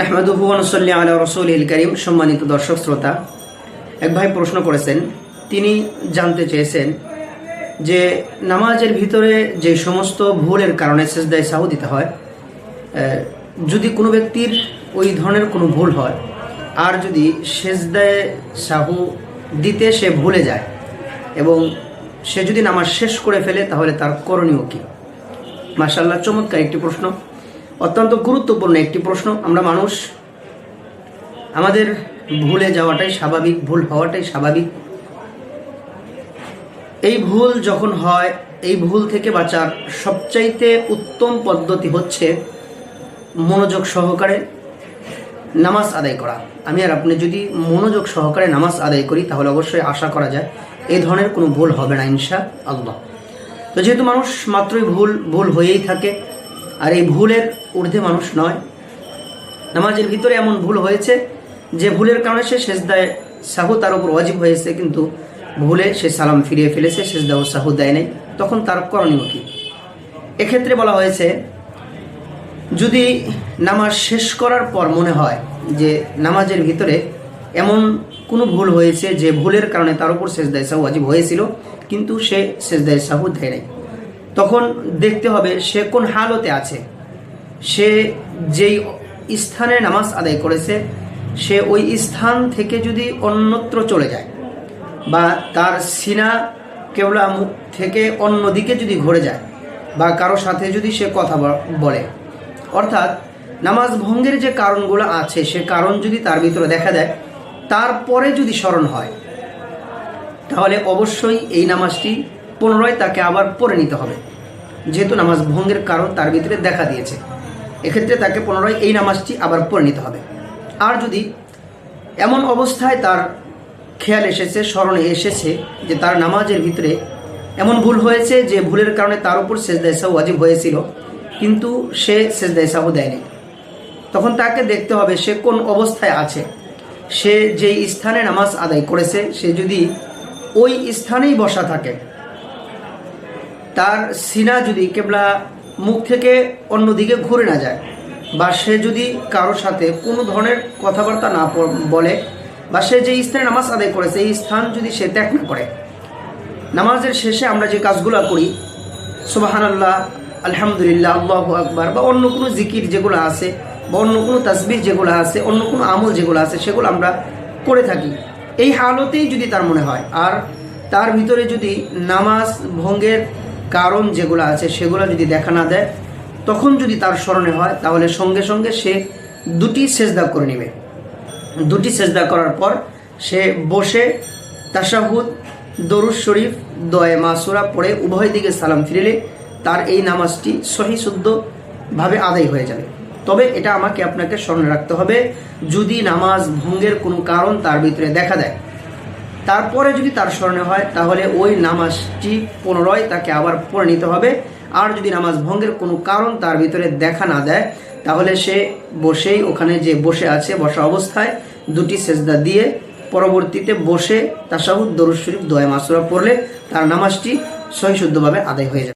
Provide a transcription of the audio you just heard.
নাহমাদুহু অনুসল্লি আলা রসুল করিম। সম্মানিত দর্শক, শ্রোতা, এক ভাই প্রশ্ন করেছেন। তিনি জানতে চেয়েছেন যে নামাজের ভিতরে যে সমস্ত ভুলের কারণে সেজদায় সাহু দিতে হয় যদি কোনো ব্যক্তির ওই ধরনের কোনো ভুল হয়, আর যদি সেজদায় সাহু দিতে সে ভুলে যায় এবং সে যদি নামাজ শেষ করে ফেলে, তাহলে তার করণীয় কী? মার্শাল্লাহ চমৎকার একটি প্রশ্ন। অত্যন্ত গুরুত্বপূর্ণ একটি প্রশ্ন। আমরা মানুষ, আমাদের ভুলে যাওয়াটাই স্বাভাবিক, ভুল হওয়াটাই স্বাভাবিক। এই ভুল যখন হয়, এই ভুল থেকে বাঁচার সবচাইতে উত্তম পদ্ধতি হচ্ছে মনোযোগ সহকারে নামাজ আদায় করা। আমি আর আপনি যদি মনোযোগ সহকারে নামাজ আদায় করি, তাহলে অবশ্যই আশা করা যায় এই ধরনের কোনো ভুল হবে না ইনশা আল্লাহ তো যেহেতু মানুষ মাত্রই ভুল ভুল হয়েই থাকে আর এই ভুলের ঊর্ধ্বে মানুষ নয়। নামাজের ভিতরে এমন ভুল হয়েছে যে ভুলের কারণে সে সেজদায় সাহু তার উপর অজীব হয়েছে, কিন্তু ভুলে সে সালাম ফিরিয়ে ফেলেছে সেজদা ও সাহু দেয় নাই। তখন তার করণীয় কী? এক্ষেত্রে বলা হয়েছে, যদি নামাজ শেষ করার পর মনে হয় যে নামাজের ভিতরে এমন কোনো ভুল হয়েছে যে ভুলের কারণে তার উপর সেজদায় সাহু অজীব হয়েছিল, কিন্তু সে সেজদায় সাহু দেয় নাই। তখন দেখতে হবে সে কোন হালতে আছে। সে যেই স্থানে নামাজ আদায় করেছে, সে ওই স্থান থেকে যদি অন্যত্র চলে যায় বা তার সিনা কেবলা মুখ থেকে অন্যদিকে যদি ঘুরে যায় বা কারও সাথে যদি সে কথা বলে। অর্থাৎ নামাজ ভঙ্গের যে কারণগুলো আছে, সে কারণ যদি তার ভিতরে দেখা দেয়, তারপরে যদি স্মরণ হয়, তাহলে অবশ্যই এই নামাজটি পুনরায় তাকে আবার পড়ে নিতে হবে। যেহেতু নামাজ ভঙ্গের কারণ, তার ভিতরে দেখা দিয়েছে। এক্ষেত্রে তাকে পুনরায় এই নামাজটি আবার পড়ে নিতে হবে। আর যদি এমন অবস্থায় তার খেয়াল এসেছে, স্মরণে এসেছে যে তার নামাজের ভিতরে এমন ভুল হয়েছে যে ভুলের কারণে তার উপর সেজদায় সাহু ওয়াজিব হয়েছিল, কিন্তু সে সেজদায় সাহু দেয়নি। তখন তাকে দেখতে হবে সে কোন অবস্থায় আছে। সে যেই স্থানে নামাজ আদায় করেছে, সে যদি ওই স্থানেই বসা থাকে তার সিনা যদি কেবলা মুখ থেকে অন্যদিকে ঘুরে না যায়, বা সে যদি কারোর সাথে কোনো ধরনের কথাবার্তা না বলে, বা সে যে স্থানে নামাজ আদায় করেছে এই স্থান যদি সে ত্যাগ না করে, নামাজের শেষে আমরা যে কাজগুলো করি সুবাহান আল্লাহ আলহামদুলিল্লাহ, আল্লাহ আকবার, বা অন্য কোনো জিকির যেগুলো আছে, বা অন্য কোনো তাসবির যেগুলো আছে, অন্য কোনো আমল যেগুলো আছে, সেগুলো আমরা করে থাকি। এই হালতেই যদি তার মনে হয়, আর তার ভিতরে যদি নামাজ ভঙ্গের কারণ যেগুলো আছে, সেগুলো যদি দেখা না দেয়, তখন যদি তার স্মরণে হয়, তাহলে সঙ্গে সঙ্গে সে দুটি সেজদা করে নেবে। দুটি সেজদা করার পর সে বসে তাশাহুদ, দরুদ শরীফ দয়ে মাসুরা পড়ে উভয় দিকে সালাম ফিরেলে তার এই নামাজটি সহি শুদ্ধভাবে আদায় হয়ে যাবে। তবে এটা আমাকে আপনাকে স্মরণে রাখতে হবে, যদি নামাজ ভঙ্গের কোনো কারণ তার ভিতরে দেখা দেয় তারপরে যদি তার স্মরণে হয়, তাহলে ওই নামাজটি পুনরায় তাকে আবার পড়ে নিতে হবে। আর যদি নামাজ ভঙ্গের কোনো কারণ তার ভিতরে দেখা না দেয়, তাহলে সে বসেই ওখানে যে বসে আছে, বসা অবস্থায় দুটি সেজদা দিয়ে পরবর্তীতে বসে তাসাহুদ দরুদ শরীফ দোয়া মাসুরা পড়লে তার নামাজটি সহিশুদ্ধভাবে আদায় হয়ে যাবে।